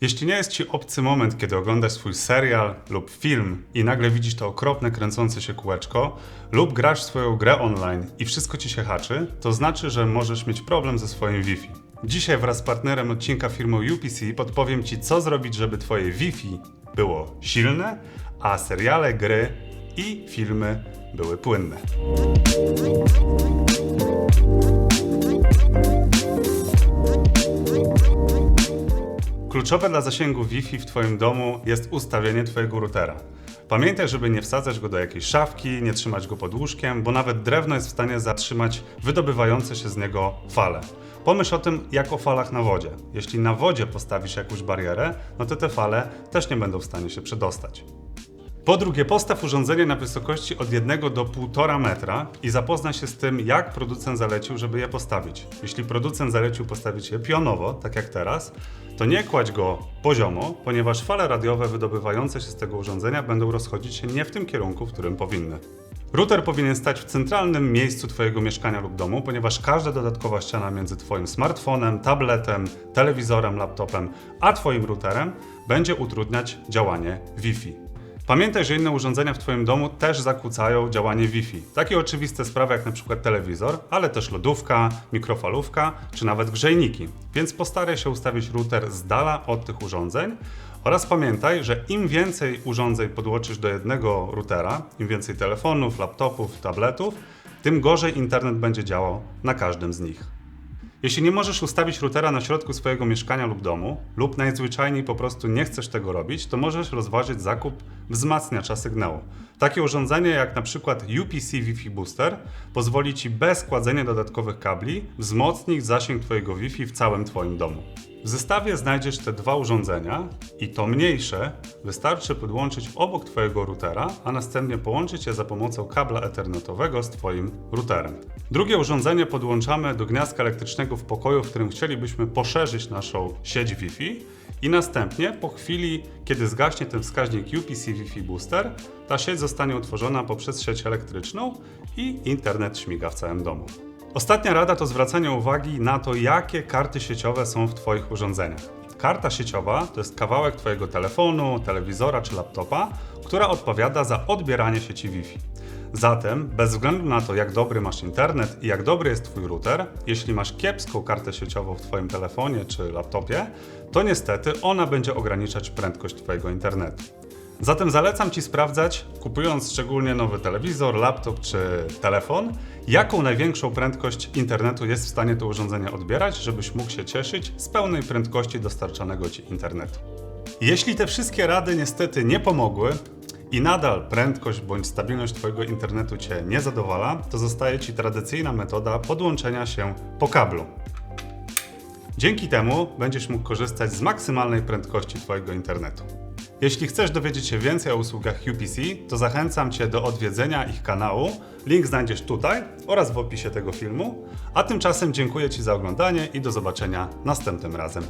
Jeśli nie jest Ci obcy moment, kiedy oglądasz swój serial lub film i nagle widzisz to okropne kręcące się kółeczko, lub grasz swoją grę online i wszystko Ci się haczy, to znaczy, że możesz mieć problem ze swoim Wi-Fi. Dzisiaj wraz z partnerem odcinka firmą UPC podpowiem Ci, co zrobić, żeby Twoje Wi-Fi było silne, a seriale, gry i filmy były płynne. Kluczowe dla zasięgu Wi-Fi w Twoim domu jest ustawienie Twojego routera. Pamiętaj, żeby nie wsadzać go do jakiejś szafki, nie trzymać go pod łóżkiem, bo nawet drewno jest w stanie zatrzymać wydobywające się z niego fale. Pomyśl o tym jak o falach na wodzie. Jeśli na wodzie postawisz jakąś barierę, no to te fale też nie będą w stanie się przedostać. Po drugie, postaw urządzenie na wysokości od 1 do 1,5 metra i zapoznaj się z tym, jak producent zalecił, żeby je postawić. Jeśli producent zalecił postawić je pionowo, tak jak teraz, to nie kładź go poziomo, ponieważ fale radiowe wydobywające się z tego urządzenia będą rozchodzić się nie w tym kierunku, w którym powinny. Router powinien stać w centralnym miejscu Twojego mieszkania lub domu, ponieważ każda dodatkowa ściana między Twoim smartfonem, tabletem, telewizorem, laptopem, a Twoim routerem będzie utrudniać działanie Wi-Fi. Pamiętaj, że inne urządzenia w Twoim domu też zakłócają działanie Wi-Fi. Takie oczywiste sprawy jak przykład telewizor, ale też lodówka, mikrofalówka czy nawet grzejniki. Więc postaraj się ustawić router z dala od tych urządzeń oraz pamiętaj, że im więcej urządzeń podłączysz do jednego routera, im więcej telefonów, laptopów, tabletów, tym gorzej internet będzie działał na każdym z nich. Jeśli nie możesz ustawić routera na środku swojego mieszkania lub domu, lub najzwyczajniej po prostu nie chcesz tego robić, to możesz rozważyć zakup wzmacniacza sygnału. Takie urządzenie jak na przykład UPC Wi-Fi Booster pozwoli Ci bez kładzenia dodatkowych kabli wzmocnić zasięg Twojego Wi-Fi w całym Twoim domu. W zestawie znajdziesz te dwa urządzenia i to mniejsze wystarczy podłączyć obok Twojego routera, a następnie połączyć je za pomocą kabla ethernetowego z Twoim routerem. Drugie urządzenie podłączamy do gniazdka elektrycznego w pokoju, w którym chcielibyśmy poszerzyć naszą sieć Wi-Fi i następnie po chwili, kiedy zgaśnie ten wskaźnik UPC Wi-Fi Booster, ta sieć zostanie utworzona poprzez sieć elektryczną i internet śmiga w całym domu. Ostatnia rada to zwracanie uwagi na to, jakie karty sieciowe są w Twoich urządzeniach. Karta sieciowa to jest kawałek Twojego telefonu, telewizora czy laptopa, która odpowiada za odbieranie sieci Wi-Fi. Zatem, bez względu na to, jak dobry masz internet i jak dobry jest Twój router, jeśli masz kiepską kartę sieciową w Twoim telefonie czy laptopie, to niestety ona będzie ograniczać prędkość Twojego internetu. Zatem zalecam Ci sprawdzać, kupując szczególnie nowy telewizor, laptop czy telefon, jaką największą prędkość internetu jest w stanie to urządzenie odbierać, żebyś mógł się cieszyć z pełnej prędkości dostarczanego Ci internetu. Jeśli te wszystkie rady niestety nie pomogły i nadal prędkość bądź stabilność Twojego internetu Cię nie zadowala, to zostaje Ci tradycyjna metoda podłączenia się po kablu. Dzięki temu będziesz mógł korzystać z maksymalnej prędkości Twojego internetu. Jeśli chcesz dowiedzieć się więcej o usługach UPC, to zachęcam Cię do odwiedzenia ich kanału. Link znajdziesz tutaj oraz w opisie tego filmu. A tymczasem dziękuję Ci za oglądanie i do zobaczenia następnym razem.